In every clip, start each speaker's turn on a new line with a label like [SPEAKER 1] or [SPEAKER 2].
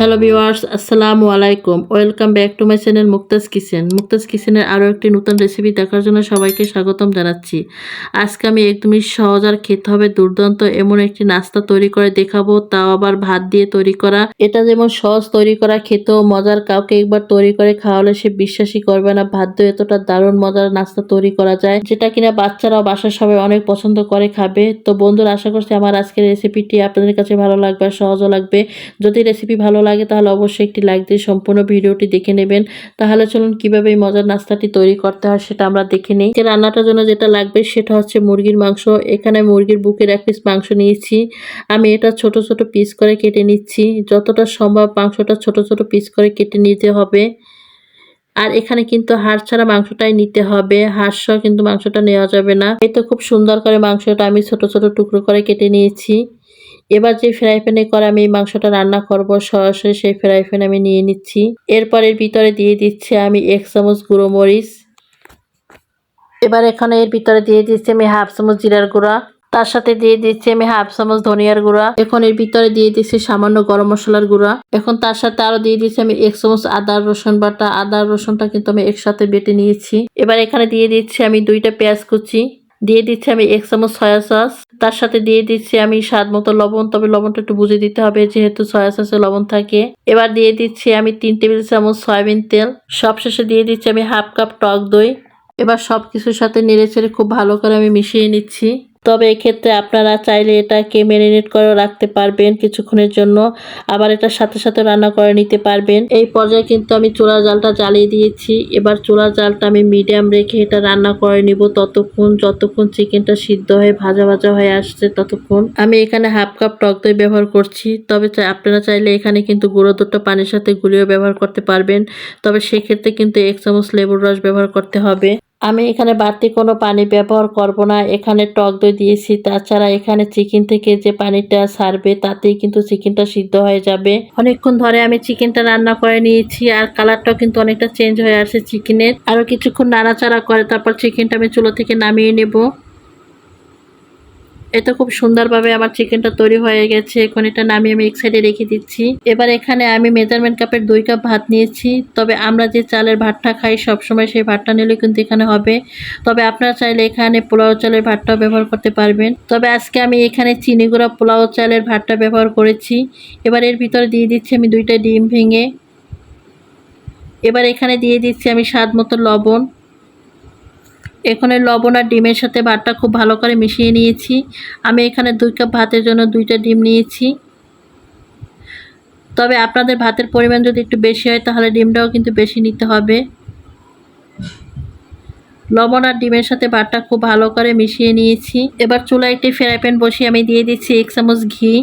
[SPEAKER 1] Hello viewers আসসালামু আলাইকুম welcome back to my channel Mukta's kitchen Mukta's কিচেনের আরও একটি নতুন রেসিপি দেখার জন্য সবাইকে স্বাগতম জানাচ্ছি। আজকে আমি একদমই সহজ আর খেতে হবে দুর্দান্ত এমন একটি নাস্তা তৈরি করে দেখাবো। তাও আবার ভাত দিয়ে তৈরি করা। এটা যেমন সহজ তৈরি করা, খেতেও মজার। কাউকে একবার তৈরি করে খাওয়ালে সে বিশ্বাসই করবে না। ভাত দিয়ে এতটা দারুণ মজার নাস্তা তৈরি করা যায়, যেটা কিনা বাচ্চারাও বাসার সবাই অনেক পছন্দ করে খাবে। তো বন্ধুরা, আশা করছি আমার আজকের রেসিপিটি আপনাদের কাছে ভালো লাগবে, সহজও লাগবে। যদি রেসিপি ভালো লাগে তাহলে অবশ্যই একটি লাইক দিয়ে সম্পূর্ণ ভিডিওটি দেখে নেবেন। তাহলে চলুন কীভাবে এই মজার নাস্তাটি তৈরি করতে হয় সেটা আমরা দেখে নিই। রান্নাটার জন্য যেটা লাগবে সেটা হচ্ছে মুরগির মাংস। এখানে মুরগির বুকের এক পিস মাংস নিয়েছি। আমি এটা ছোট ছোট পিস করে কেটে নিচ্ছি। যতটা সম্ভব মাংসটা ছোট ছোট পিস করে কেটে নিতে হবে। আর এখানে কিন্তু হাড় ছাড়া মাংসটাই নিতে হবে। হাড় সহ কিন্তু মাংসটা নেওয়া যাবে না। এই তো খুব সুন্দর করে মাংসটা আমি ছোট ছোট টুকরো করে কেটে নিয়েছি। এবার যে ফ্রাই প্যানে করে আমি মাংসটা রান্না করব, সরাসরি সেই ফ্রাই প্যান আমি নিয়ে নিচ্ছি। এরপর এর ভিতরে দিয়ে দিচ্ছি আমি এক চামচ গুঁড়ো মরিচ। এবার এখানে এর ভিতরে দিয়ে দিচ্ছি আমি হাফ চামচ জিরার গুঁড়া। তার সাথে দিয়ে দিচ্ছি আমি হাফ চামচ ধনিয়ার গুঁড়া। এখন এর ভিতরে দিয়ে দিচ্ছি সামান্য গরম মশলার গুঁড়া। এখন তার সাথে আরও দিয়ে দিচ্ছি আমি এক চামচ আদা, রসুন বাটা। আদা, রসুনটা কিন্তু আমি একসাথে বেটে নিয়েছি। এবার এখানে দিয়ে দিচ্ছি আমি দুইটা পেঁয়াজ কুচি। দিয়ে দিচ্ছি আমি এক চামচ সয়া সস তার সাথে দিয়ে দিচ্ছি আমি স্বাদ মতো লবণ। তবে লবণটা একটু বুঝে দিতে হবে, যেহেতু সয়া সসে লবণ থাকে। এবার দিয়ে দিচ্ছি আমি তিন টেবিল চামচ সয়াবিন তেল। সবশেষে দিয়ে দিচ্ছি আমি হাফ কাপ টক দই। এবার সব কিছুর সাথে নেড়ে চেড়ে খুব ভালো করে আমি মিশিয়ে নিচ্ছি। তবে এক্ষেত্রে আপনারা চাইলে এটাকে ম্যারিনেট করে রাখতে পারবেন কিছুক্ষণের জন্য। আবার এটার সাথে সাথে রান্না করে নিতে পারবেন। এই পর্যায়ে কিন্তু আমি চুলার জালটা জ্বালিয়ে দিয়েছি। এবার চুলার জালটা আমি মিডিয়াম রেখে এটা রান্না করে নিব ততক্ষণ, যতক্ষণ চিকেনটা সিদ্ধ হয়ে, ভাজা ভাজা হয়ে আসছে ততক্ষণ। আমি এখানে হাফ কাপ টক দই ব্যবহার করছি। তবে আপনারা চাইলে এখানে কিন্তু গুঁড়ো দুটো পানির সাথে গুলিও ব্যবহার করতে পারবেন। তবে সেক্ষেত্রে কিন্তু এক চামচ লেবুর রস ব্যবহার করতে হবে। আমি এখানে বাড়তি কোনো পানি ব্যবহার করব না। এখানে টক দই দিয়েছি। তাছাড়া এখানে চিকেন থেকে যে পানিটা সারবে, তাতেই কিন্তু চিকেনটা সিদ্ধ হয়ে যাবে। অনেকক্ষণ ধরে আমি চিকেনটা রান্না করে নিয়েছি আর কালারটাও কিন্তু অনেকটা চেঞ্জ হয়ে আসে চিকেনের। আরও কিছুক্ষণ নাড়াচাড়া করে তারপর চিকেনটা আমি চুলো থেকে নামিয়ে নেব। এতে খুব সুন্দরভাবে আমার চিকেনটা তৈরি হয়ে গেছে। এখন এটা নামিয়ে আমি এক সাইডে রেখে দিচ্ছি। এবার এখানে আমি মেজারমেন্ট কাপের দুই কাপ ভাত নিয়েছি। তবে আমরা যে চালের ভাতটা খাই, সবসময় সেই ভাতটা নিলে কিন্তু এখানে হবে। তবে আপনারা চাইলে এখানে পোলাও চালের ভাতটাও ব্যবহার করতে পারবেন। তবে আজকে আমি এখানে চিনি গুঁড়া পোলাও চালের ভাতটা ব্যবহার করেছি। এবার এর ভিতরে দিয়ে দিচ্ছি আমি দুইটা ডিম ভেঙে। এবার এখানে দিয়ে দিচ্ছি আমি স্বাদ মতো লবণ। এখানে লবণ আর ডিমের সাথে ভাতটা খুব ভালো করে মিশিয়ে নিয়েছি। আমি এখানে দুই কাপ ভাতের জন্য দুইটা ডিম নিয়েছি। তবে আপনাদের ভাতের পরিমাণ যদি একটু বেশি হয়, তাহলে ডিমটাও কিন্তু বেশি নিতে হবে। লবণ আর ডিমের সাথে ভাতটা খুব ভালো করে মিশিয়ে নিয়েছি। এবার চুলা একটি ফ্রাই প্যান বসিয়ে আমি দিয়ে দিচ্ছি এক চামচ ঘি।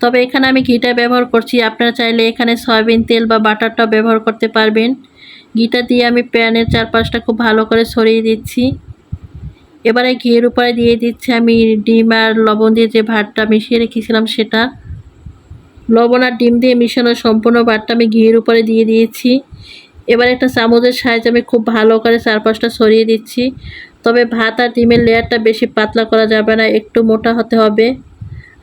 [SPEAKER 1] তবে এখানে আমি ঘিটা ব্যবহার করছি। আপনারা চাইলে এখানে সয়াবিন তেল বা বাটারটাও ব্যবহার করতে পারবেন। ঘিটা দিয়ে আমি প্যানের চারপাশটা খুব ভালো করে ছড়িয়ে দিচ্ছি। এবারে ঘিয়ের উপরে দিয়ে দিচ্ছি আমি ডিম আর লবণ দিয়ে যে ভাতটা মিশিয়ে রেখেছিলাম সেটা। লবণ আর ডিম দিয়ে মিশানো সম্পূর্ণ ভাতটা আমি ঘিয়ের উপরে দিয়ে দিয়েছি। এবার একটা চামচের সাহায্যে আমি খুব ভালো করে চারপাশটা ছড়িয়ে দিচ্ছি। তবে ভাত আর ডিমের লেয়ারটা বেশি পাতলা করা যাবে না, একটু মোটা হতে হবে।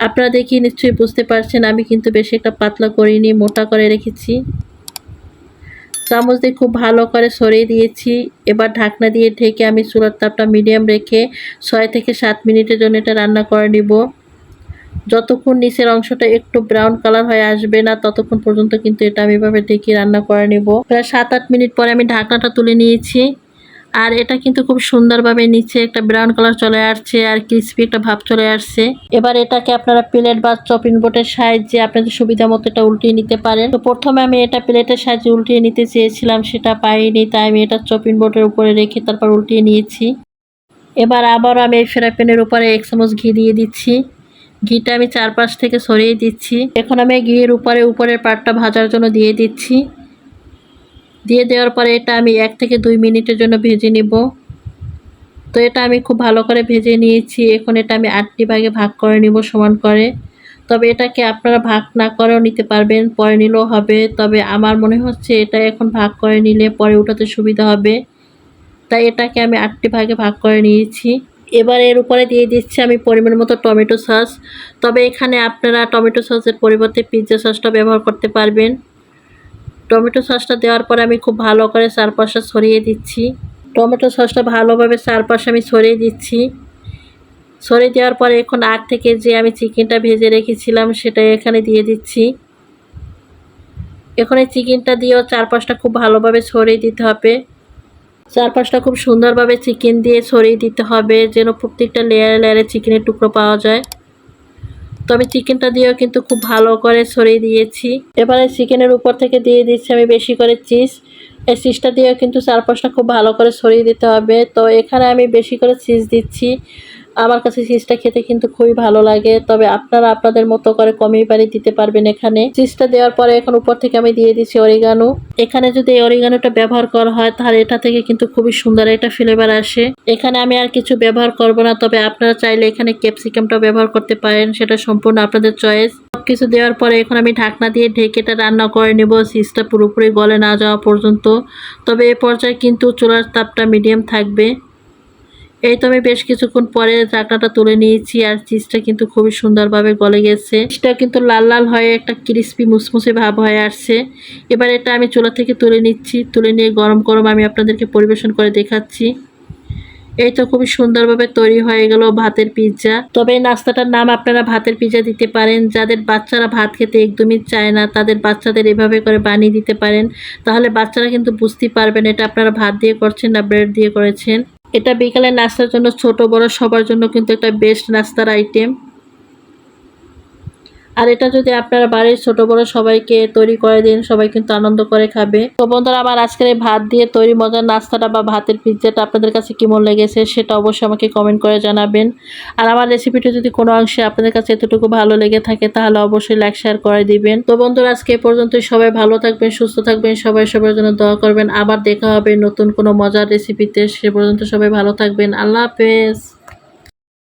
[SPEAKER 1] আপনারা দেখি নিশ্চয়ই বুঝতে পারছেন, আমি কিন্তু বেশি একটা পাতলা করিনি, মোটা করে রেখেছি। চামচ দিয়ে খুব ভালো করে সরিয়ে দিয়েছি। এবার ঢাকনা দিয়ে ঢেকে আমি চুলার তাপটা মিডিয়াম রেখে ছয় থেকে সাত মিনিটের জন্য এটা রান্না করে নিব। যতক্ষণ নিচের অংশটা একটু ব্রাউন কালার হয়ে আসবে না, ততক্ষণ পর্যন্ত কিন্তু এটা আমি এভাবে ঢেকে রান্না করে নেব। প্রায় সাত আট মিনিট পরে আমি ঢাকনাটা তুলে নিয়েছি। আর এটা কিন্তু খুব সুন্দরভাবে নিচে একটা ব্রাউন কালার চলে আসছে আর ক্রিসপি একটা ভাব চলে আসছে। এবার এটাকে আপনারা প্লেট বা চপিং বোর্ডের সাহায্যে আপনাদের সুবিধা মতো এটা উল্টিয়ে নিতে পারেন। তো প্রথমে আমি এটা প্লেটের সাহায্যে উল্টিয়ে নিতে চেয়েছিলাম, সেটা পাইনি, তাই আমি এটা চপিং বোর্ডের উপরে রেখে তারপর উল্টিয়ে নিয়েছি। এবার আবার আমি এই ফ্রাই প্যানের উপরে এক চামচ ঘি দিয়ে দিচ্ছি। ঘিটা আমি চারপাশ থেকে সরিয়ে দিচ্ছি। এখন আমি ঘিয়ের উপরে, উপরের পাটটা ভাজার জন্য দিয়ে দিচ্ছি। দিয়ে দেওয়ার পরে এটা আমি এক থেকে দুই মিনিটের জন্য ভেজে নিব। তো এটা আমি খুব ভালো করে ভেজে নিয়েছি। এখন এটা আমি আটটি ভাগে ভাগ করে নিব সমান করে। তবে এটাকে আপনারা ভাগ না করেও নিতে পারবেন, পরে নিলেও হবে। তবে আমার মনে হচ্ছে এটা এখন ভাগ করে নিলে পরে ওঠাতে সুবিধা হবে। তাই এটাকে আমি আটটি ভাগে ভাগ করে নিয়েছি। এবার এর উপরে দিয়ে দিচ্ছি আমি পরিমাণ মতো টমেটো সস। তবে এখানে আপনারা টমেটো সসের পরিবর্তে পিৎজা সসটা ব্যবহার করতে পারবেন। টমেটো সসটা দেওয়ার পরে আমি খুব ভালো করে চারপাশে ছড়িয়ে দিচ্ছি। টমেটো সসটা ভালোভাবে চারপাশে আমি ছড়িয়ে দিচ্ছি। ছড়িয়ে দেওয়ার পরে এখন আগ থেকে যে আমি চিকেনটা ভেজে রেখেছিলাম সেটা এখানে দিয়ে দিচ্ছি। এখন চিকেনটা দিয়েও চারপাশটা খুব ভালোভাবে ছড়িয়ে দিতে হবে। চারপাশটা খুব সুন্দরভাবে চিকেন দিয়ে ছড়িয়ে দিতে হবে, যেন প্রত্যেকটা লেয়ারে লেয়ারে চিকেনের টুকরো পাওয়া যায়। তো আমি চিকেনটা দিয়েও কিন্তু খুব ভালো করে ছড়িয়ে দিয়েছি। এবারে চিকেনের উপর থেকে দিয়ে দিচ্ছি আমি বেশি করে চিজ। এই চিজটা দিয়েও কিন্তু চারপাশটা খুব ভালো করে ছড়িয়ে দিতে হবে। তো এখানে আমি বেশি করে চিজ দিচ্ছি। আমার কাছে চিজটা খেতে কিন্তু খুবই ভালো লাগে। তবে আপনারা আপনাদের মতো করে কমই বাড়ি দিতে পারবেন এখানে। চিজটা দেওয়ার পরে এখন উপর থেকে আমি দিয়ে দিচ্ছি অরিগানো এখানে যদি এই অরিগানোটা ব্যবহার করা হয়, তাহলে এটা থেকে কিন্তু খুবই সুন্দর একটা ফ্লেভার আসে। এখানে আমি আর কিছু ব্যবহার করব না, তবে আপনারা চাইলে এখানে ক্যাপসিকামটা ব্যবহার করতে পারেন, সেটা সম্পূর্ণ আপনাদের চয়েস সবকিছু দেওয়ার পরে এখন আমি ঢাকনা দিয়ে ঢেকেটা রান্না করে নেব চিজটা পুরোপুরি গলে না যাওয়া পর্যন্ত। তবে এ পর্যায়ে কিন্তু চুলার তাপটা মিডিয়াম থাকবে। এই তো আমি বেশ কিছুক্ষণ পরে ঢাকনাটা তুলে নিয়েছি আর চিজটা কিন্তু খুবই সুন্দরভাবে গলে গেছে। চিজটা কিন্তু লাল লাল হয়ে একটা ক্রিস্পি মুসমুসে ভাব হয়ে আসছে। এবার এটা আমি চুলা থেকে তুলে নিচ্ছি। তুলে নিয়ে গরম গরম আমি আপনাদেরকে পরিবেশন করে দেখাচ্ছি। এই তো খুবই সুন্দরভাবে তৈরি হয়ে গেল ভাতের পিৎজা তবে এই নাস্তাটার নাম আপনারা ভাতের পিৎজা দিতে পারেন। যাদের বাচ্চারা ভাত খেতে একদমই চায় না, তাদের বাচ্চাদের এভাবে করে বানিয়ে দিতে পারেন। তাহলে বাচ্চারা কিন্তু বুঝতেই পারবেন এটা আপনারা ভাত দিয়ে করছেন না ব্রেড দিয়ে করেছেন। এটা বিকালে নাস্তার জন্য ছোট বড় সবার জন্য কিন্তু একটা বেস্ট নাস্তার আইটেম আর এটা যদি আপনারা বাড়ির ছোট বড় সবাইকে তৈরি করে দিন, সবাই কিন্তু আনন্দ করে খাবে। তো বন্ধুরা, আমার আজকের এই ভাত দিয়ে তৈরি মজার নাস্তাটা বা ভাতের পিৎজাটা আপনাদের কাছে কেমন লেগেছে সেটা অবশ্যই আমাকে কমেন্ট করে জানাবেন। আর আমার রেসিপিটা যদি কোনো অংশে আপনাদের কাছে এতটুকু ভালো লেগে থাকে, তাহলে অবশ্যই লাইক শেয়ার করে দিবেন। তো বন্ধুরা, আজকে এ পর্যন্তই। সবাই ভালো থাকবেন, সুস্থ থাকবেন, সবাই সবার জন্য দোয়া করবেন। আবার দেখা হবে নতুন কোনো মজার রেসিপিতে সে পর্যন্ত সবাই ভালো থাকবেন। আল্লাহ হাফেজ।